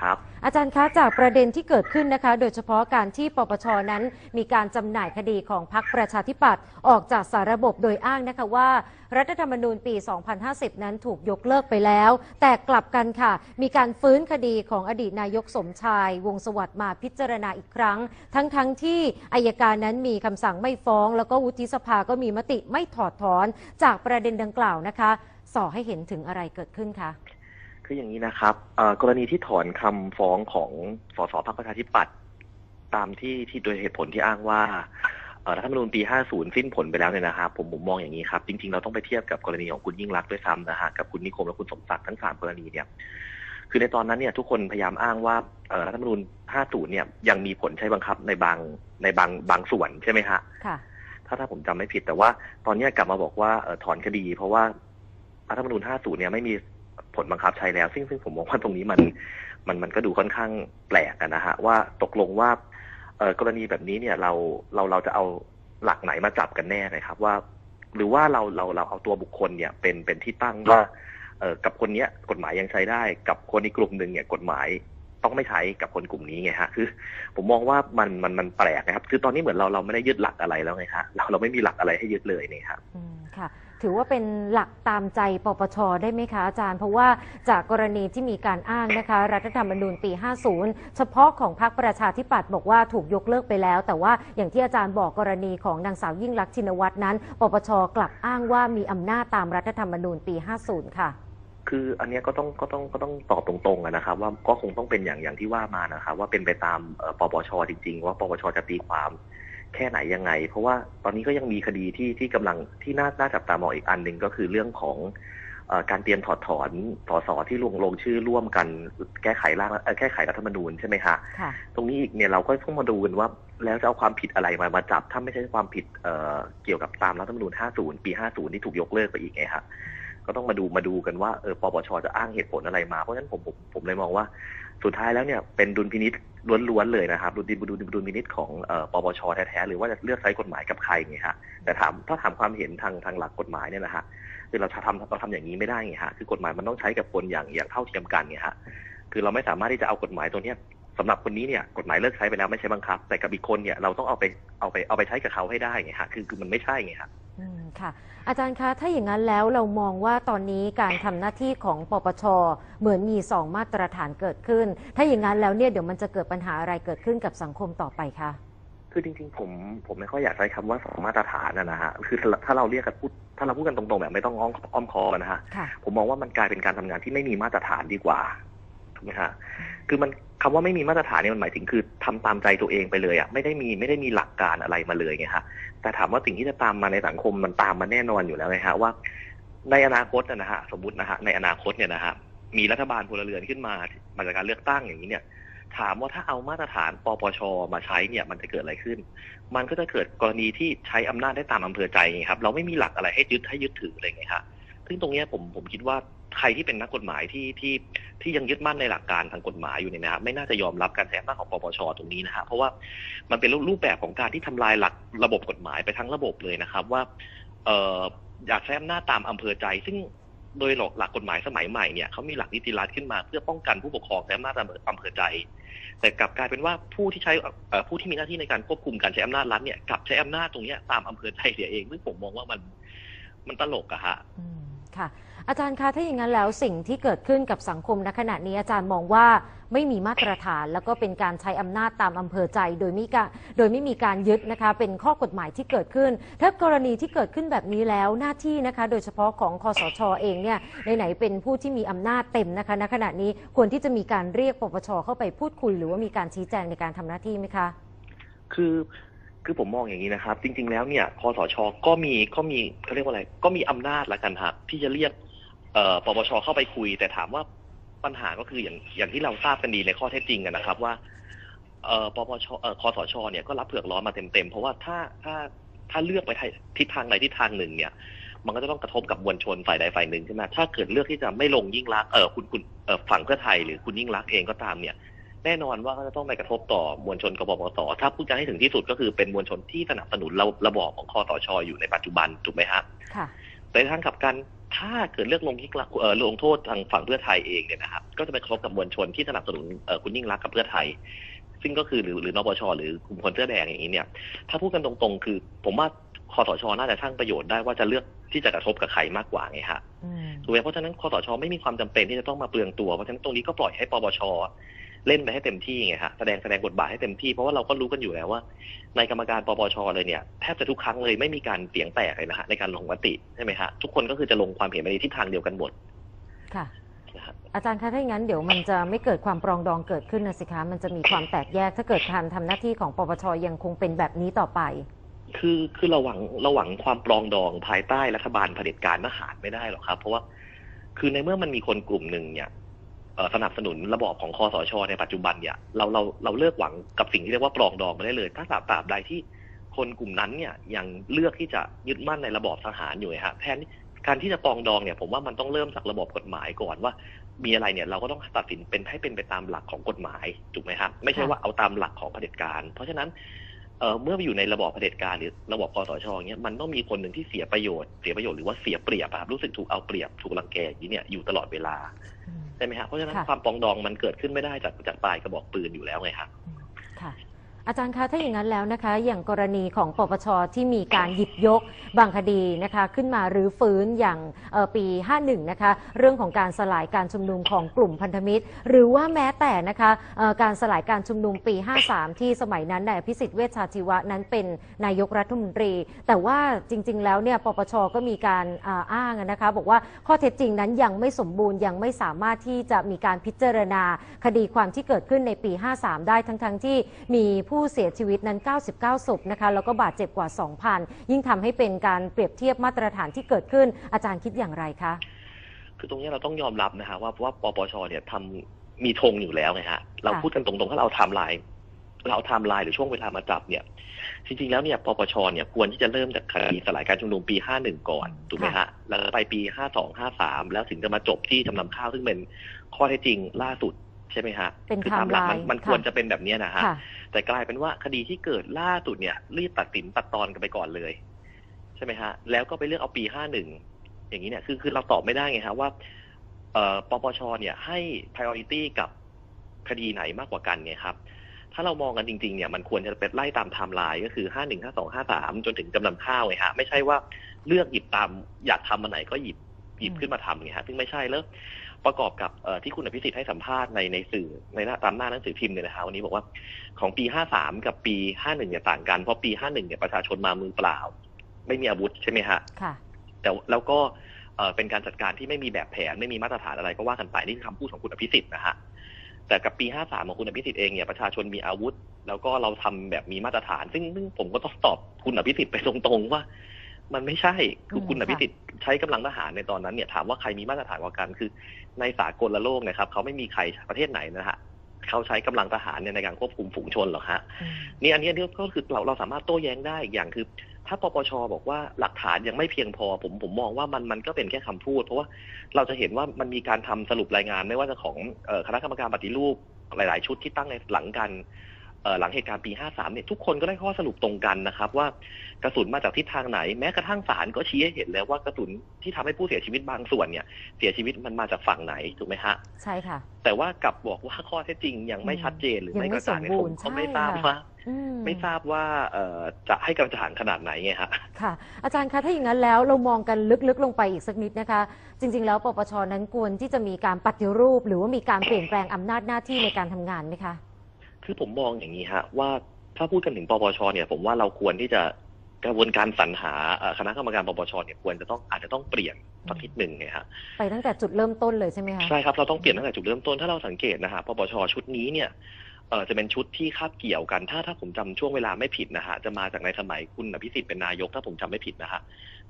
ครับอาจารย์คะจากประเด็นที่เกิดขึ้นนะคะ โดยเฉพาะการที่ปปชนั้น มีการจำหน่ายคดีของพรรคประชาธิปัตย์ออกจากสาระบบโดยอ้างนะคะว่า รัฐธรรมนูญปี 2050 นั้นถูกยกเลิกไปแล้ว แต่กลับกันค่ะ มีการฟื้นคดีของอดีตนายกสมชาย วงสวัสดิ์มาพิจารณาอีกครั้ง ทั้งๆทที่อายการนั้นมีคำสั่งไม่ฟ้อง แล้วก็วุฒิสภาก็มีมติไม่ถอดถอน จากประเด็นดังกล่าวนะคะส่อให้เห็นถึงอะไรเกิดขึ้นคะ คืออย่างนี้นะครับเอ่อกรณีที่ถอนคำฟ้องของสสพรรคประชาธิปัตย์ตามที่ที่โดยเหตุผลที่อ้างว่าเอ่อรัฐธรรมนูญปี 50 สิ้นผลไปแล้วเนี่ยนะครับผมผมมองอย่างนี้ครับ จริง ๆ เราต้องไปเทียบกับกรณีของคุณยิ่งรักษณ์ด้วยซ้ำนะฮะกับคุณนิคมและคุณสมศักดิ์ทั้งสามกรณีเนี่ยคือในตอนนั้นเนี่ยทุกคนพยายามอ้างว่าเอ่อรัฐธรรมนูญ 50 เนี่ยยังมีผลใช้บังคับในบางในบางบางส่วนใช่ไหมฮะค่ะถ้าถ้าผมจำไม่ผิดแต่ว่าตอนเนี้ยกลับมาบอกว่าเอ่อถอนคดี เพราะว่ารัฐธรรมนูญ 50 เนี่ยไม่มี ผลบังคับใช้แล้ว ซึ่งซึ่งผมมองว่าตรงนี้มันมันมันก็ดูค่อนข้างแปลกนนะฮะว่าตกลงว่าเอ่อกรณีแบบนี้เนี่ยเราเราเราจะเอาหลักไหนมาจับกันแน่นะครับ ว่า หรือว่าเราเราเราเอาตัวบุคคลเนี่ยเป็นเป็นที่ตั้งว่าเอ่อกับคนเนี้ยกฎหมายยังใช้ได้ กับคนอีกกลุ่มหนึ่งเนี่ยกฎหมาย ต้องไม่ใช้กับคนกลุ่มนี้ไงฮะคือ ผมมองว่ามันมันมันแปลกนะครับ คือตอนนี้เหมือนเราเราไม่ได้ยึดหลักอะไรแล้วไงฮะเราเราไม่มีหลักอะไรให้ยึดเลยเนี่ยครับค่ะ ถือว่าเป็นหลักตามใจปปชได้ไหมคะอาจารย์ เพราะว่าจากกรณีที่มีการอ้างนะคะ รัฐธรรมนูญปี 50 เฉพาะของพรรคประชาธิปัตย์บอกว่าถูกยกเลิกไปแล้ว แต่ว่าอย่างที่อาจารย์บอกกรณีของนางสาวยิ่งลักษณ์ชินวัตรนั้น ปปชกลับอ้างว่ามีอำนาจตามรัฐธรรมนูญปี 50 ค่ะ คืออันเนี้ยก็ต้องก็ต้องก็ต้องตอบตรงๆอะนะครับ ว่าก็คงต้องเป็นอย่างอย่างที่ว่ามานะครับ ว่าเป็นไปตามเอ่อปปชจริง ๆ ว่าปปชจะตีความแค่ไหนยังไง เพราะว่าตอนนี้ก็ยังมีคดีที่ที่กำลังที่น่าน่าจับตามองอีกอันหนึ่งก็คือเรื่องของเอ่อการเตรียมถอดถอนสสที่ลงลงชื่อร่วมกันแก้ไขร่างเอ่อแก้ไขรัฐธรรมนูญใช่ไหมฮะค่ะตรงนี้อีกเนี่ยเราก็ต้องมาดูกันว่า แล้วจะเอาความผิดอะไรมามาจับ ถ้าไม่ใช่ความผิดเอ่อเกี่ยวกับตามรัฐธรรมนูญ 50 ปี 50 ที่ถูกยกเลิกไปอีกไงครับ ก็ต้องมาดูมาดูกันว่าเออปปชจะอ้างเหตุผลอะไรมาเพราะฉะนั้นผมผมผมเลยมองว่า สุดท้ายแล้วเนี่ยเป็นดุลพินิษล้วนๆเลยนะครับดุลดุลดุลพินิษของเออปปชแท้ๆหรือว่าจะเลือกใช้กฎหมายกับใครไงฮะแต่ถามถ้าถามความเห็นทางทางหลักกฎหมายเนี่ยนะฮะคือเราทำเราทำอย่างนี้ไม่ได้ไงฮะคือกฎหมายมันต้องใช้กับคนอย่างอย่างเท่าเทียมกันไงฮะคือเราไม่สามารถที่จะเอากฎหมายตัวเนี้ยสำหรับคนนี้เนี่ยกฎหมายเลิกใช้ไปแล้วไม่ใช่บังคับ แต่กับอีกคนเนี่ยเราต้องเอาไปเอาไปเอาไปใช้กับเขาให้ได้ไงฮะคือคือมันไม่ใช่ไงฮะ อืมค่ะ อาจารย์คะ ถ้าอย่างนั้นแล้วเรามองว่าตอนนี้การทำหน้าที่ของปปช เหมือนมีสองมาตรฐานเกิดขึ้น ถ้าอย่างนั้นแล้วเนี่ยเดี๋ยวมันจะเกิดปัญหาอะไรเกิดขึ้นกับสังคมต่อไปคะ คือจริงๆ ผมผมไม่ค่อยอยากใช้คำว่าสองมาตรฐานนะนะฮะคือถ้าถ้าเราเรียกกันพูดถ้าเราพูดกันตรงๆแบบไม่ต้องอ้อมอ้อมคอกันนะฮะ ค่ะ ผมมองว่ามันกลายเป็นการทำงานที่ไม่มีมาตรฐานดีกว่าถูกไหมฮะคือมัน คำว่าไม่มีมาตรฐานเนี่ยมันหมายถึงคือทำตามใจตัวเองไปเลยอะไม่ได้มีไม่ได้มีหลักการอะไรมาเลยไงฮะแต่ถามว่าสิ่งที่จะตามมาในสังคมมันตามมาแน่นอนอยู่แล้วไงฮะว่า ในอนาคตนะฮะสมมตินะฮะในอนาคตเนี่ยนะฮะมีรัฐบาลพลเรือนขึ้นมามาจากการเลือกตั้งอย่างนี้เนี่ย ถามว่าถ้าเอามาตรฐานปปชมาใช้เนี่ย มันจะเกิดอะไรขึ้น มันก็จะเกิดกรณีที่ใช้อำนาจได้ตามอำเภอใจไงครับ เราไม่มีหลักอะไรให้ยึดให้ยึดถืออะไรไงฮะ ซึ่งตรงนี้ผมผมคิดว่าใครที่เป็นนักกฎหมายที่ที่ที่ยังยึดมั่นในหลักการทางกฎหมายอยู่เนี่ยนะครับไม่น่าจะยอมรับการแสอำนาจของปปชตรงนี้นะฮะเพราะว่ามันเป็นรูปแบบของการที่ทำลายหลักระบบกฎหมายไปทั้งระบบเลยนะครับ ว่าเอออยากใช้อำนาจตามอำเภอใจ ซึ่งโดยหลักหลักกฎหมายสมัยใหม่เนี่ยเขามีหลักนิติรัฐขึ้นมาเพื่อป้องกันผู้ปกครองใช้อำนาจตามอำเภอใจ แต่กลับกลายเป็นว่าผู้ที่ใช้ผู้ที่มีหน้าที่ในการควบคุมการใช้อำนาจรัฐเนี่ยกลับใช้อำนาจตรงนี้ตามอำเภอใจเสียเองซึ่งผมมองว่ามันมันตลกอะฮะ ค่ะ อาจารย์คะถ้าอย่างนั้นแล้วสิ่งที่เกิดขึ้นกับสังคมณขณะนี้อาจารย์มองว่าไม่มีมาตรฐาน แล้วก็เป็นการใช้อำนาจตามอำเภอใจ โดยไม่การโดยไม่มีการยึดนะคะเป็นข้อกฎหมายที่เกิดขึ้น ถ้ากรณีที่เกิดขึ้นแบบนี้แล้วหน้าที่นะคะ โดยเฉพาะของคอสชเองเนี่ยไหนๆเป็นผู้ที่มีอำนาจเต็มนะคะณขณะนี้ควรที่จะมีการเรียกปปชเข้าไปพูดคุยหรือว่ามีการชี้แจงในการทำหน้าที่ไหมคะ คือ คือผมมองอย่างนี้นะครับ จริง ๆ แล้วเนี่ยคอสชก็มีก็มีเขาเรียกว่าอะไร ก็มีอำนาจละกันครับที่จะเรียกเออปปชเข้าไปคุย แต่ถามว่าปัญหาก็คืออย่างอย่างที่เราทราบกันดีในข้อเท็จจริงนะครับ ว่าเออปปชออคอสชเนี่ยก็รับเผือกร้อนมาเต็มๆเพราะว่าถ้าถ้าถ้าเลือกไปทิศทางใดทิศทางหนึ่งเนี่ย มันก็จะต้องกระทบกับมวลชนฝ่ายใดฝ่ายหนึ่งใช่ไหมถ้าเกิดเลือกที่จะไม่ลงยิ่งรักเออคุณคุณฝั่งเพื่อไทยหรือคุณยิ่งรักเองก็ตามเนี่ย แน่นอนว่าก็จะต้องไปกระทบต่อมวลชนกบพตถ้าพูดกันให้ถึงที่สุดก็คือเป็นมวลชนที่สนับสนุนระระบอบของคอสชอยู่ในปัจจุบันถูกไหมฮะค่ะแต่ทางกลับกันถ้าเกิดเลือกลงที่เอ่อลงโทษทางฝั่งเพื่อไทยเองเนี่ยนะครับ ก็จะไปกระทบกับมวลชนที่สนับสนุนเอ่อคุณยิ่งรักษณ์กับเพื่อไทย ซึ่งก็คือหรือหรือนปชหรือกลุ่มคนเสื้อแดงอย่างนี้เนี่ย ถ้าพูดกันตรงๆ คือ ผมว่าคอสชน่าจะช่างประโยชน์ได้ว่าจะเลือกที่จะกระทบกับใครมากกว่าไงฮะอืมถูกไหมเพราะฉะนั้นคอสชไม่มีความจำเป็นที่จะต้องมาเปลืองตัวเพราะฉะนั้นตรงนี้ก็ปล่อยให้ปปช เล่นไปให้เต็มที่ไงฮะแสดงแสดงบทบาทให้เต็มที่เพราะว่าเราก็รู้กันอยู่แล้วว่า ในกรรมการปปชเลยเนี่ยแทบจะทุกครั้งเลยไม่มีการเสียงแตกเลยนะฮะในการลงมติใช่ไหมฮะทุกคนก็คือจะลงความเห็นไปในทิศทางเดียวกันหมดค่ะนะฮะอาจารย์คะถ้าอย่างนั้นเดี๋ยวมันจะไม่เกิดความปรองดองเกิดขึ้นนะสิคะมันจะมีความแตกแยกถ้าเกิดการทำหน้าที่ของปปชยังคงเป็นแบบนี้ต่อไป คือคือเราหวังเราหวังความปรองดองภายใต้รัฐบาลเผด็จการทหารไม่ได้หรอกครับ เพราะว่าคือในเมื่อมันมีคนกลุ่มหนึ่งเนี่ยเอ่อ สนับสนุนระบอบของคอสชในปัจจุบันเนี่ยเราเราเราเลิกหวังกับสิ่งที่เรียกว่าปรองดองไปได้เลย ถ้าตราบตราบใดที่คนกลุ่มนั้นเนี่ยยังเลือกที่จะยึดมั่นในระบอบทหารอยู่ฮะแทนการที่จะปองดองเนี่ยผมว่ามันต้องเริ่มจากระบบกฎหมายก่อนว่า มีอะไรเนี่ยเราก็ต้องตัดสินเป็นให้เป็นไปตามหลักของกฎหมายถูกไหมครับไม่ใช่ว่าเอาตามหลักของเผด็จการ เพราะฉะนั้น เอ่อเมื่อไปอยู่ในระบอบเผด็จการหรือระบอบคอสชอย่างเงี้ยมันต้องมีคนหนึ่งที่เสียประโยชน์เสียประโยชน์หรือว่าเสียเปรียบอะครับรู้สึกถูกเอาเปรียบถูกรังแกอย่างนี้เนี่ยอยู่ตลอดเวลาอืมใช่ไหมฮะเพราะฉะนั้นค่ะความปรองดองมันเกิดขึ้นไม่ได้จากจากปลายกระบอกปืนอยู่แล้วไงครับค่ะ อาจารย์คะถ้าอย่างนั้นแล้วนะคะ อย่างกรณีของปปชที่มีการหยิบยกบางคดีนะคะ ขึ้นมาหรือฟื้นอย่างปี 51 นะคะ เรื่องของการสลายการชุมนุมของกลุ่มพันธมิตร หรือว่าแม้แต่นะคะการสลายการชุมนุมปี 53 ที่สมัยนั้นนายอภิสิทธิ์เวชชาชีวะนั้นเป็นนายกรัฐมนตรี แต่ว่าจริง ๆ แล้วเนี่ยปปชก็มีการออ้างนะคะ บอกว่าข้อเท็จจริงนั้นยังไม่สมบูรณ์ยังไม่สามารถที่จะมีการพิจารณาคดีความที่เกิดขึ้นในปี 53 ได้ทั้งๆที่มีผู้เสียชีวิตนั้น 99 ศพนะคะแล้วก็บาดเจ็บกว่า 2,000 ยิ่งทำให้เป็นการเปรียบเทียบมาตรฐานที่เกิดขึ้น อาจารย์คิดอย่างไรคะคือตรงนี้เราต้องยอมรับนะฮะว่าว่าปปชเนี่ยทำมีธงอยู่แล้วไงฮะเราพูดกันตรงๆถ้าเราไทำลายเราเอาไทม์ไลน์หรือช่วงเวลามาจับเนี่ย จริงๆแล้วเนี่ยปปชเนี่ยควรที่จะเริ่มจากคดีสลายการชุมนุมปี 51 ก่อนถูกไหมฮะแล้วไปปี 52 53 แล้วถึงจะมาจบที่จำนำข้าวซึ่งเป็นข้อเท็จจริงล่าสุด ใช่ไหมฮะเป็นคือตามหลักมันไทม์ไลน์มันค่ะควรจะเป็นแบบเนี้ยนะฮะค่ะแต่กลายเป็นว่าคดีที่เกิดล่าสุดเนี่ย รีบตัดสินตัดตอนกันไปก่อนเลย ใช่ไหมฮะ แล้วก็ไปเลือกเอาปีห้าหนึ่งอย่างนี้เนี่ยคือคือเราตอบไม่ได้ไงฮะว่าเอ่อปปชเนี่ยให้ priority กับคดีไหนมากกว่ากันเนี่ยครับ ถ้าเรามองกันจริงๆเนี่ยมันควรจะเป็นไล่ตามไทม์ไลน์ก็คือห้าหนึ่งห้าสองห้าสามจนถึงจำนำข้าวไงฮะไม่ใช่ว่าเลือกหยิบตามอยากทำมันไหนก็หยิบ หยิบอืมขึ้นมาทำไงฮะซึ่งไม่ใช่แล้วประกอบกับเอ่อที่คุณอภิสิทธิ์ให้สัมภาษณ์ในในสื่อในหน้าตามหน้าหนังสือพิมพ์เนี่ยนะฮะวันนี้บอกว่าของปี 53 กับปี 51เนี่ยต่างกันเพราะปี 51เนี่ยประชาชนมามือเปล่า ไม่มีอาวุธใช่ไหมฮะค่ะแต่แล้วก็เอ่อเป็นการจัดการที่ไม่มีแบบแผนไม่มีมาตรฐานอะไรก็ว่ากันไปนี่คือคำพูดของคุณอภิสิทธิ์นะฮะแต่กับปี 53 ของคุณอภิสิทธิ์เองเนี่ยประชาชนมีอาวุธ แล้วก็เราทำแบบมีมาตรฐาน ซึ่งซึ่งผมก็ต้องตอบคุณอภิสิทธิ์ไปตรงๆว่า มันไม่ใช่คือคุณอือมภิสิทธิ์ใช้กำลังทหารในตอนนั้นเนี่ยถามว่าใครมีมาตรฐานกว่ากันคือ ในสากลโลกนะครับเขาไม่มีใครประเทศไหนนะฮะเขาใช้กำลังทหารเนี่ยในการควบคุมฝูงชนหรอกฮะอืมนี่อันนี้อันนี้ก็คือเราเราสามารถโต้แย้งได้อีกอย่างคือ ถ้าปปชบอกว่าหลักฐานยังไม่เพียงพอ ผมผมมองว่ามันมันก็เป็นแค่คำพูด เพราะว่าเราจะเห็นว่ามันมีการทำสรุปรายงานไม่ว่าจะของเอ่อคณะกรรมการปฏิรูปหลาย ๆ ชุดที่ตั้งในหลังกันเอ่อ หลังเหตุการณ์ปี 53 เนี่ยทุกคนก็ได้ข้อสรุปตรงกันนะครับ ว่ากระสุนมาจากทิศทางไหน แม้กระทั่งศาลก็ชี้ให้เห็นแล้วว่ากระสุนที่ทำให้ผู้เสียชีวิตบางส่วนเนี่ย เสียชีวิตมันมาจากฝั่งไหนถูกไหมฮะใช่ค่ะ แต่ว่ากลับบอกว่าข้อเท็จจริงยังไม่ชัดเจนหรือยังไม่ไม่กระจ่างเนี่ยสมบูผรมณ์ก็ไม่ใช่ทราบค่ะว่าอืไม่ทราบว่าเอ่อจะให้กระจ่างขนาดไหนไงฮะค่ะ อาจารย์คะถ้าอย่างนั้นแล้วเรามองกันลึกๆลงไปอีกสักนิดนะคะ จริง ๆ แล้วปปชนั้นควรที่จะมีการปฏิรูป หรือว่ามีการเปลี่ยนแปลงอำนาจหน้าที่ในการทำงานไหมคะ คือผมมองอย่างนี้ฮะว่าถ้าพูดกันถึงปปชเนี่ย ผมว่าเราควรที่จะกระบวนการสรรหาเอ่อคณะกรรมการปปชเนี่ยควรจะต้องอาจจะต้องเปลี่ยนสักนิดหนึ่งไงฮะไปตั้งแต่จุดเริ่มต้นเลยใช่ไหมคะใช่ครับเราต้องเปลี่ยนตั้งแต่จุดเริ่มต้นถ้าเราสังเกตนะฮะปปชชุดนี้เนี่ยเออจะเป็นชุดที่คาบเกี่ยวกัน ถ้าถ้าผมจำช่วงเวลาไม่ผิดนะฮะจะมาจากในสมัยคุณอภิสิทธิ์เป็นนายกถ้าผมจำไม่ผิดนะฮะ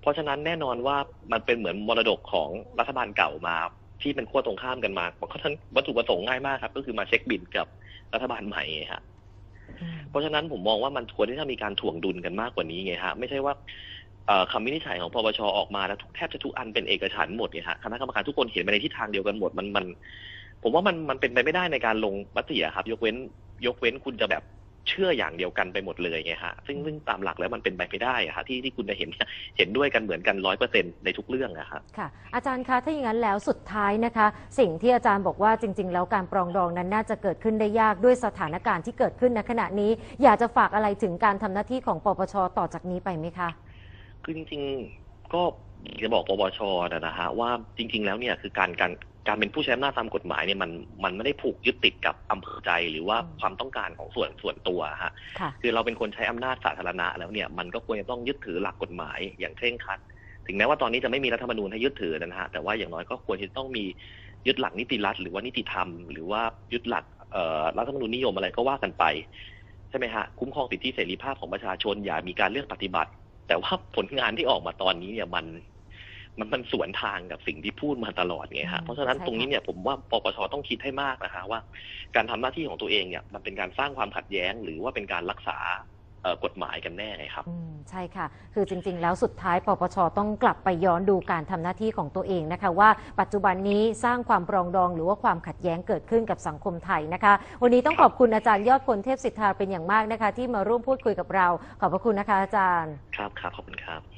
เพราะฉะนั้นแน่นอนว่ามันเป็นเหมือนมรดกของรัฐบาลเก่ามาที่เป็นขั้วตรงข้ามกันมาเพราะฉะนั้นวัตถุประสงค์ง่ายมากครับ ก็คือมาเช็คบินกับ รัฐบาลใหม่ไงฮะอืมเพราะฉะนั้นผมมองว่ามันควรที่จะมีการถ่วงดุลกันมากกว่านี้ไงฮะไม่ใช่ว่าเอ่อคำวินิจฉัยของปปชออกมาแล้วทุกแทบจะทุกอันเป็นเอกฉันท์หมดไงฮะคณะกรรมการทุกคนเห็นไปในทิศทางเดียวกันหมดมันมัน ผมว่ามันมันเป็นไปไม่ได้ในการลงมติอะครับ ยกเว้น ยกเว้นคุณจะแบบ เชื่ออย่างเดียวกันไปหมดเลยไงฮะซึ่งซึ่งตามหลักแล้วมันเป็นไปไม่ได้อะฮะที่ที่คุณจะเห็นเห็นด้วยกันเหมือนกันร้อยเปอร์เซ็นในทุกเรื่องอะครับค่ะอาจารย์คะถ้าอย่างนั้นแล้วสุดท้ายนะคะ สิ่งที่อาจารย์บอกว่าจริง ๆ แล้วการปรองดองนั้นน่าจะเกิดขึ้นได้ยากด้วยสถานการณ์ที่เกิดขึ้นในขณะนี้ อยากจะฝากอะไรถึงการทำหน้าที่ของปปชต่อจากนี้ไปไหมคะคือจริง ๆก็อยากจะบอกปปชนะนะฮะว่าจริง ๆ แล้วเนี่ยคือการการ การเป็นผู้ใช้อำนาจตามกฎหมายเนี่ยมันมันไม่ได้ผูกยึดติดกับอำเภอใจหรือว่าอืมความต้องการของส่วนส่วนตัวฮะค่ะคือเราเป็นคนใช้อำนาจสาธารณะแล้วเนี่ยมันก็ควรจะต้องยึดถือหลักกฎหมายอย่างเคร่งครัด ถึงแม้ว่าตอนนี้จะไม่มีรัฐธรรมนูญให้ยึดถือนะฮะแต่ว่าอย่างน้อยก็ควรจะต้องมียึดหลักนิติรัฐหรือว่านิติธรรม หรือว่ายึดหลักเอ่อรัฐธรรมนูญนิยมอะไรก็ว่ากันไปใช่ไหมฮะคุ้มครองสิทธิเสรีภาพของประชาชนอย่ามีการเลือกปฏิบัติ แต่ว่าผลงานที่ออกมาตอนนี้เนี่ยมัน มันมันสวนทางกับสิ่งที่พูดมาตลอดไงอืฮะมเพราะฉะนั้นใช่ตรงนี้ค่ะเนี่ยผมว่าปปชต้องคิดให้มากนะฮะว่า การทำหน้าที่ของตัวเองเนี่ยมันเป็นการสร้างความขัดแย้ง หรือว่าเป็นการรักษาเอ่อกฎหมายกันแน่ครับอืมใช่ค่ะ คือจริง ๆ แล้วสุดท้ายปปชต้องกลับไปย้อนดูการทำหน้าที่ของตัวเองนะคะ ว่าปัจจุบันนี้สร้างความปรองดองหรือว่าความขัดแย้งเกิดขึ้นกับสังคมไทยนะคะ วันนี้ต้องขอบคุณอาจารย์ยอดพลเทพสิทธาเป็นอย่างมากนะคะ ที่มาร่วมพูดคุยกับเรา ขอบพระคุณนะคะอาจารย์ ครับครับขอบคุณครับ